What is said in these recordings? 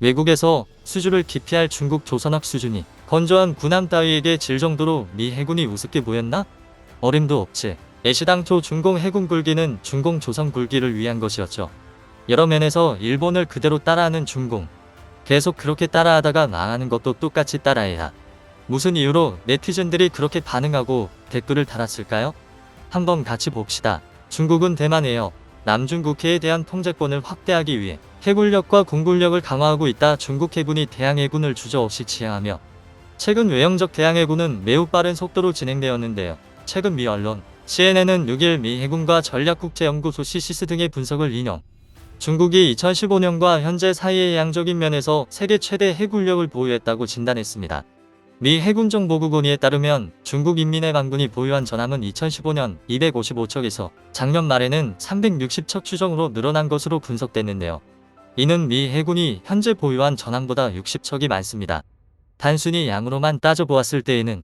외국에서 수주를 기피할 중국 조선업 수준이 건조한 군함 따위에게 질 정도로 미 해군이 우습게 보였나? 어림도 없지. 애시당초 중공 해군 굴기는 중공 조선 굴기를 위한 것이었죠. 여러 면에서 일본을 그대로 따라하는 중공. 계속 그렇게 따라하다가 망하는 것도 똑같이 따라해야. 무슨 이유로 네티즌들이 그렇게 반응하고 댓글을 달았을까요? 한번 같이 봅시다. 중국은 대만에요. 남중국해에 대한 통제권을 확대하기 위해 해군력과 공군력을 강화하고 있다. 중국 해군이 대항해군을 주저없이 지향하며 최근 외형적 대항해군은 매우 빠른 속도로 진행되었는데요. 최근 미 언론 CNN은 6일 미 해군과 전략국제연구소 CCS 등의 분석을 인용. 중국이 2015년과 현재 사이의 양적인 면에서 세계 최대 해군력을 보유했다고 진단했습니다. 미 해군정보국원위에 따르면 중국 인민해방군이 보유한 전함은 2015년 255척에서 작년 말에는 360척 추정으로 늘어난 것으로 분석됐는데요. 이는 미 해군이 현재 보유한 전함보다 60척이 많습니다. 단순히 양으로만 따져보았을 때에는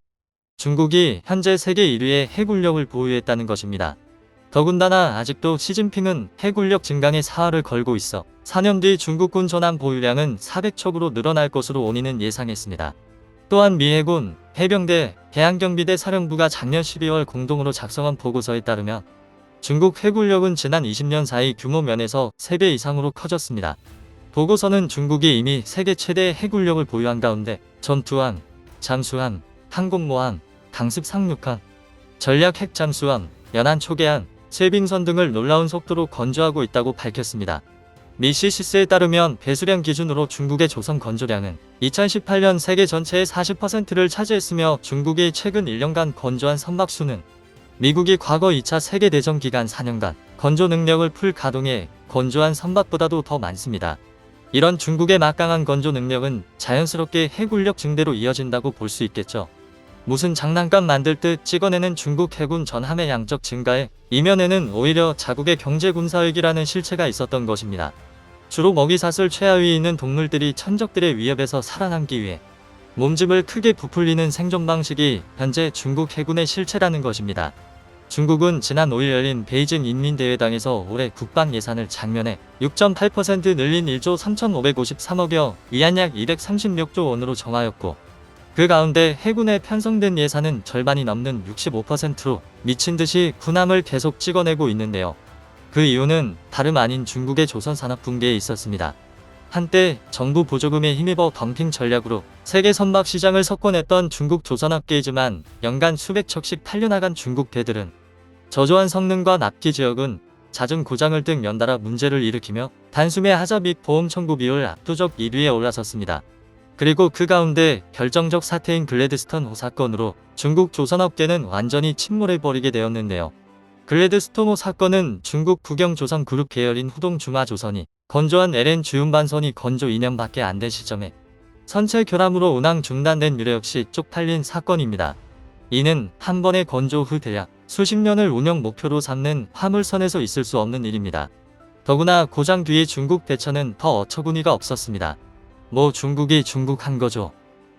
중국이 현재 세계 1위의 해군력을 보유했다는 것입니다. 더군다나 아직도 시진핑은 해군력 증강에 사활을 걸고 있어 4년 뒤 중국군 전함 보유량은 400척으로 늘어날 것으로 온이는 예상했습니다. 또한 미 해군, 해병대, 해양경비대 사령부가 작년 12월 공동으로 작성한 보고서에 따르면 중국 해군력은 지난 20년 사이 규모 면에서 3배 이상으로 커졌습니다. 보고서는 중국이 이미 세계 최대 해군력을 보유한 가운데 전투함, 잠수함, 항공모함, 강습 상륙함, 전략 핵 잠수함, 연안 초계함, 세빙선 등을 놀라운 속도로 건조하고 있다고 밝혔습니다. 미 CCS에 따르면 배수량 기준으로 중국의 조선 건조량은 2018년 세계 전체의 40%를 차지했으며 중국의 최근 1년간 건조한 선박 수는 미국이 과거 2차 세계대전 기간 4년간 건조 능력을 풀 가동해 건조한 선박보다도 더 많습니다. 이런 중국의 막강한 건조 능력은 자연스럽게 해군력 증대로 이어진다고 볼 수 있겠죠. 무슨 장난감 만들 듯 찍어내는 중국 해군 전함의 양적 증가에 이면에는 오히려 자국의 경제 군사위기라는 실체가 있었던 것입니다. 주로 먹이사슬 최하위에 있는 동물들이 천적들의 위협에서 살아남기 위해 몸집을 크게 부풀리는 생존 방식이 현재 중국 해군의 실체라는 것입니다. 중국은 지난 5일 열린 베이징 인민대회당에서 올해 국방 예산을 작년에 6.8% 늘린 1조 3,553억여 위안 약 236조 원으로 정하였고 그 가운데 해군에 편성된 예산은 절반이 넘는 65%로 미친 듯이 군함을 계속 찍어내고 있는데요. 그 이유는 다름 아닌 중국의 조선 산업 붕괴에 있었습니다. 한때 정부 보조금에 힘입어 덤핑 전략으로 세계 선박 시장을 석권했던 중국 조선업계이지만 연간 수백 척씩 팔려나간 중국 배들은 저조한 성능과 납기 지역은 잦은 고장을 등 연달아 문제를 일으키며 단숨에 하자 및 보험 청구 비율 압도적 1위에 올라섰습니다. 그리고 그 가운데 결정적 사태인 글래드스턴 호 사건으로 중국 조선업계는 완전히 침몰해버리게 되었는데요. 글래드스톤 호 사건은 중국 국영조선 그룹 계열인 후동 중화조선이 건조한 LN 주윤반선이 건조 2년밖에 안 된 시점에 선체 결함으로 운항 중단된 유례 없이 쪽팔린 사건입니다. 이는 한 번의 건조 후 대략 수십 년을 운영 목표로 삼는 화물선에서 있을 수 없는 일입니다. 더구나 고장 뒤에 중국 대처는 더 어처구니가 없었습니다. 뭐 중국이 중국 한 거죠.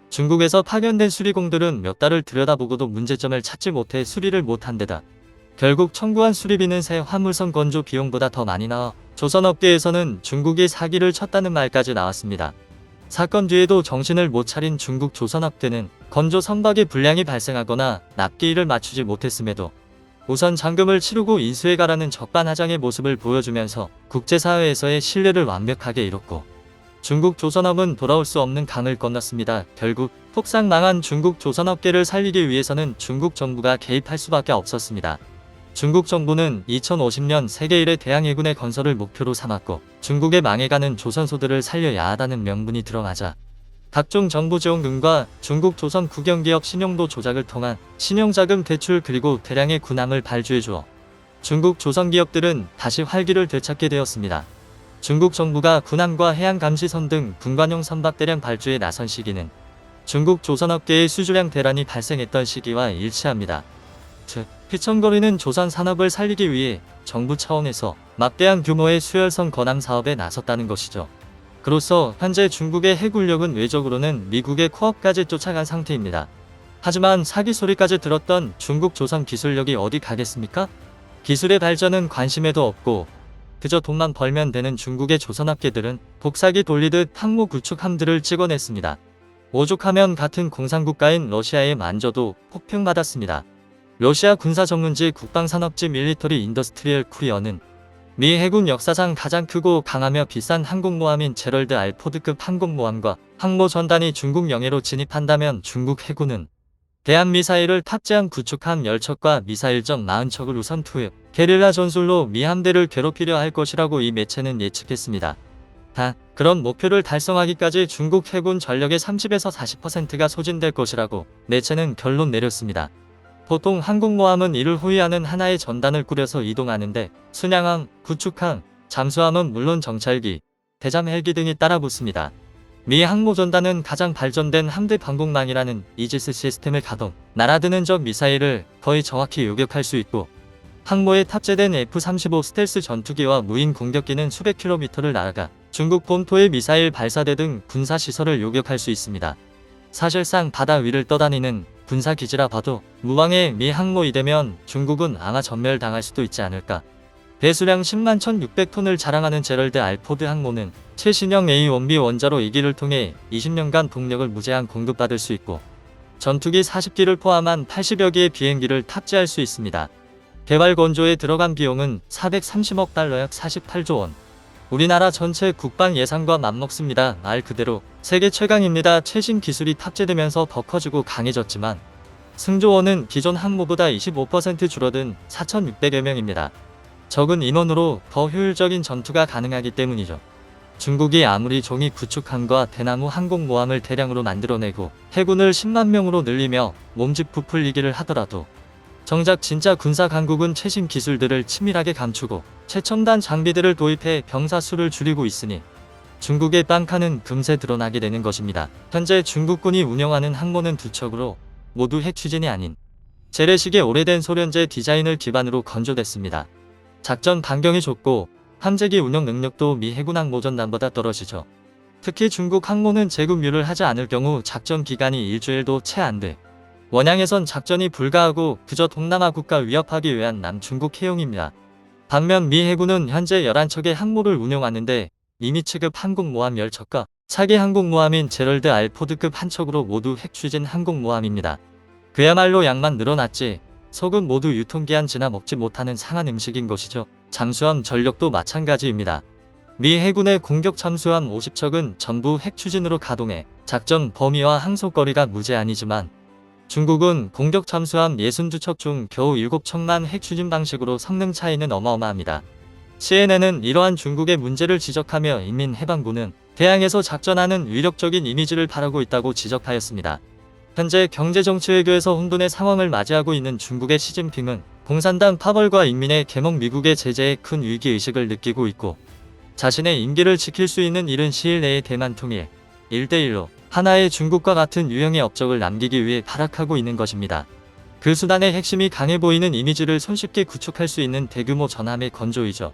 중국에서 파견된 수리공들은 몇 달을 들여다보고도 문제점을 찾지 못해 수리를 못한 데다 결국 청구한 수리비는 새 화물선 건조 비용보다 더 많이 나와 조선업계에서는 중국이 사기를 쳤다는 말까지 나왔습니다. 사건 뒤에도 정신을 못 차린 중국 조선업계는 건조 선박에 불량이 발생하거나 납기일을 맞추지 못했음에도 우선 잔금을 치르고 인수해 가라는 적반하장의 모습을 보여주면서 국제사회에서의 신뢰를 완벽하게 잃었고 중국 조선업은 돌아올 수 없는 강을 건넜습니다. 결국 폭삭 망한 중국 조선업계를 살리기 위해서는 중국 정부가 개입할 수밖에 없었습니다. 중국 정부는 2050년 세계 1의 대항해군의 건설을 목표로 삼았고 중국의 망해가는 조선소들을 살려야 하다는 명분이 들어가자 각종 정부 지원금과 중국 조선 국영기업 신용도 조작을 통한 신용자금 대출 그리고 대량의 군함을 발주해 주어 중국 조선 기업들은 다시 활기를 되찾게 되었습니다. 중국 정부가 군함과 해양감시선 등 군관용 선박 대량 발주에 나선 시기는 중국 조선업계의 수주량 대란이 발생했던 시기와 일치합니다. 즉, 휘청거리는 조선 산업을 살리기 위해 정부 차원에서 막대한 규모의 수열선 건함 사업에 나섰다는 것이죠. 그로써 현재 중국의 해군력은 외적으로는 미국의 코업까지 쫓아간 상태입니다. 하지만 사기 소리까지 들었던 중국 조선 기술력이 어디 가겠습니까? 기술의 발전은 관심에도 없고 그저 돈만 벌면 되는 중국의 조선업계들은 복사기 돌리듯 항모 구축함들을 찍어냈습니다. 오죽하면 같은 공산국가인 러시아의 만저도 폭평받았습니다. 러시아 군사 전문지 국방산업지 밀리터리 인더스트리얼 쿠리어는 미 해군 역사상 가장 크고 강하며 비싼 항공모함인 제럴드 알포드급 항공모함과 항모 전단이 중국 영해로 진입한다면 중국 해군은 대한 미사일을 탑재한 구축함 10척과 미사일정 40척을 우선 투입, 게릴라 전술로 미 함대를 괴롭히려 할 것이라고 이 매체는 예측했습니다. 다 그런 목표를 달성하기까지 중국 해군 전력의 30에서 40%가 소진될 것이라고 매체는 결론 내렸습니다. 보통 항공모함은 이를 호위하는 하나의 전단을 꾸려서 이동하는데 순양함, 구축함, 잠수함은 물론 정찰기, 대잠 헬기 등이 따라 붙습니다. 미 항모전단은 가장 발전된 함대 방공망이라는 이지스 시스템을 가동, 날아드는 적 미사일을 거의 정확히 요격할 수 있고 항모에 탑재된 F-35 스텔스 전투기와 무인 공격기는 수백 킬로미터를 날아가 중국 본토의 미사일 발사대 등 군사시설을 요격할 수 있습니다. 사실상 바다 위를 떠다니는 군사기지라 봐도 무왕의 미 항모이 되면 중국은 아마 전멸당할 수도 있지 않을까. 배수량 10만 1600톤을 자랑하는 제럴드 알포드 항모는 최신형 A1B 원자로 2기를 통해 20년간 동력을 무제한 공급받을 수 있고 전투기 40기를 포함한 80여 개의 비행기를 탑재할 수 있습니다. 개발 건조에 들어간 비용은 430억 달러 약 48조 원. 우리나라 전체 국방 예산과 맞먹습니다. 말 그대로 세계 최강입니다. 최신 기술이 탑재되면서 더 커지고 강해졌지만 승조원은 기존 항모보다 25% 줄어든 4,600여 명입니다. 적은 인원으로 더 효율적인 전투가 가능하기 때문이죠. 중국이 아무리 종이 구축함과 대나무 항공모함을 대량으로 만들어내고 해군을 10만 명으로 늘리며 몸집 부풀리기를 하더라도 정작 진짜 군사 강국은 최신 기술들을 치밀하게 감추고 최첨단 장비들을 도입해 병사 수를 줄이고 있으니 중국의 빵카는 금세 드러나게 되는 것입니다. 현재 중국군이 운영하는 항모는 두 척으로 모두 핵 추진이 아닌 재래식의 오래된 소련제 디자인을 기반으로 건조됐습니다. 작전 반경이 좁고 함재기 운영 능력도 미 해군 항모전단보다 떨어지죠. 특히 중국 항모는 재급유를 하지 않을 경우 작전 기간이 일주일도 채 안 돼. 원양에선 작전이 불가하고 그저 동남아 국가 위협하기 위한 남중국 해용입니다. 반면 미 해군은 현재 11척의 항모를 운용하는데 이미 취급 항공모함 10척과 차기 항공모함인 제럴드 알포드급 한 척으로 모두 핵추진 항공모함입니다. 그야말로 양만 늘어났지 속은 모두 유통기한 지나 먹지 못하는 상한 음식인 것이죠. 잠수함 전력도 마찬가지입니다. 미 해군의 공격 잠수함 50척은 전부 핵추진으로 가동해 작전 범위와 항속거리가 무제한이지만 중국은 공격 잠수함 62척 중 겨우 7척만 핵 추진 방식으로 성능 차이는 어마어마합니다. CNN은 이러한 중국의 문제를 지적하며 인민해방군은 대항에서 작전하는 위력적인 이미지를 바라고 있다고 지적하였습니다. 현재 경제정치 외교에서 혼돈의 상황을 맞이하고 있는 중국의 시진핑은 공산당 파벌과 인민의 개몽 미국의 제재에 큰 위기의식을 느끼고 있고 자신의 임기를 지킬 수 있는 이른 시일 내에 대만 통일 1대1로 하나의 중국과 같은 유형의 업적을 남기기 위해 발악하고 있는 것입니다. 그 수단의 핵심이 강해 보이는 이미지를 손쉽게 구축할 수 있는 대규모 전함의 건조이죠.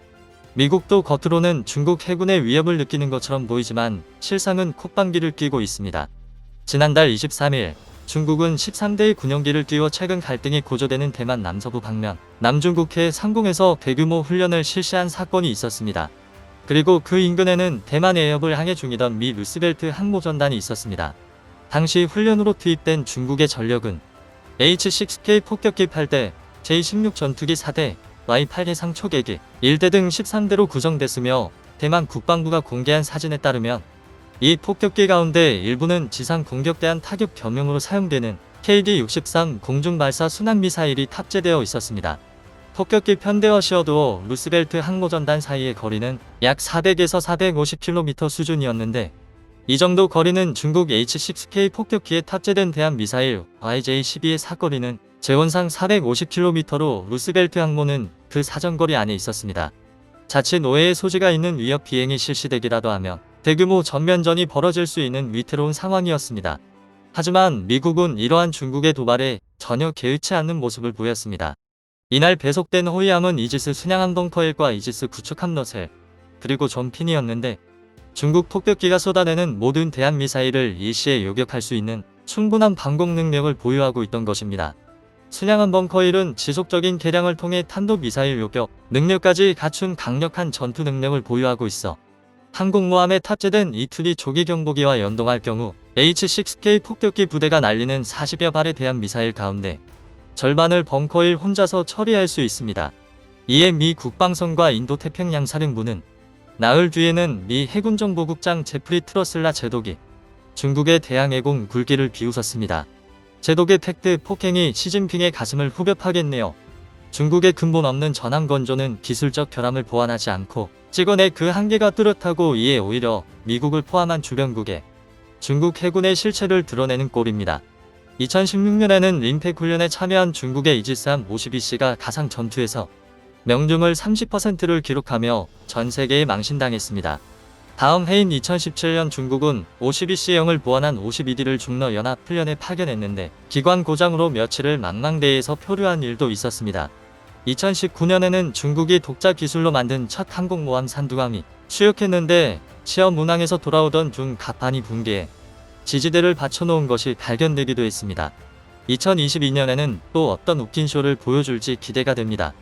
미국도 겉으로는 중국 해군의 위협을 느끼는 것처럼 보이지만 실상은 콧방귀를 뀌고 있습니다. 지난달 23일 중국은 13대의 군용기를 띄워 최근 갈등이 고조되는 대만 남서부 방면 남중국해 상공에서 대규모 훈련을 실시한 사건이 있었습니다. 그리고 그 인근에는 대만 해협을 항해 중이던 미 루스벨트 항모전단이 있었습니다. 당시 훈련으로 투입된 중국의 전력은 H-6K 폭격기 8대, J-16 전투기 4대, Y-8 상초계기 1대 등 13대로 구성됐으며 대만 국방부가 공개한 사진에 따르면 이 폭격기 가운데 일부는 지상 공격대한 타격 겸용으로 사용되는 KD-63 공중발사 순항미사일이 탑재되어 있었습니다. 폭격기 편대와 시어도어 루스벨트 항모전단 사이의 거리는 약 400에서 450km 수준이었는데 이 정도 거리는 중국 H-6K 폭격기에 탑재된 대한 미사일 YJ-12의 사거리는 재원상 450km로 루스벨트 항모는 그 사정거리 안에 있었습니다. 자칫 오해의 소지가 있는 위협 비행이 실시되기라도 하면 대규모 전면전이 벌어질 수 있는 위태로운 상황이었습니다. 하지만 미국은 이러한 중국의 도발에 전혀 개의치 않는 모습을 보였습니다. 이날 배속된 호위함은 이지스 순양함 덩터일과 이지스 구축함 너셀 그리고 존핀이었는데 중국 폭격기가 쏟아내는 모든 대한 미사일을 일시에 요격할 수 있는 충분한 방공 능력을 보유하고 있던 것입니다. 순양함 벙커1은 지속적인 개량을 통해 탄도미사일 요격 능력까지 갖춘 강력한 전투 능력을 보유하고 있어 항공모함에 탑재된 E2D 조기 경보기와 연동할 경우 H-6K 폭격기 부대가 날리는 40여 발에 대한 미사일 가운데 절반을 벙커1 혼자서 처리할 수 있습니다. 이에 미 국방성과 인도 태평양 사령부는 나흘 뒤에는 미 해군정보국장 제프리 트러슬라 제독이 중국의 대항해공 굴기를 비웃었습니다. 제독의 팩트 폭행이 시진핑의 가슴을 후벼파겠네요. 중국의 근본 없는 전함 건조는 기술적 결함을 보완하지 않고 찍어내 그 한계가 뚜렷하고 이에 오히려 미국을 포함한 주변국에 중국 해군의 실체를 드러내는 꼴입니다. 2016년에는 림팩 훈련에 참여한 중국의 이지스함 52C가 가상 전투에서 명중을 30%를 기록하며 전 세계에 망신당했습니다. 다음 해인 2017년 중국은 52C형을 보완한 52D를 중러 연합 훈련에 파견했는데 기관 고장으로 며칠을 망망대해에서 표류한 일도 있었습니다. 2019년에는 중국이 독자 기술로 만든 첫 항공모함 산두강이 추역했는데 시험 운항에서 돌아오던 중 갑판이 붕괴해 지지대를 받쳐놓은 것이 발견되기도 했습니다. 2022년에는 또 어떤 웃긴 쇼를 보여줄지 기대가 됩니다.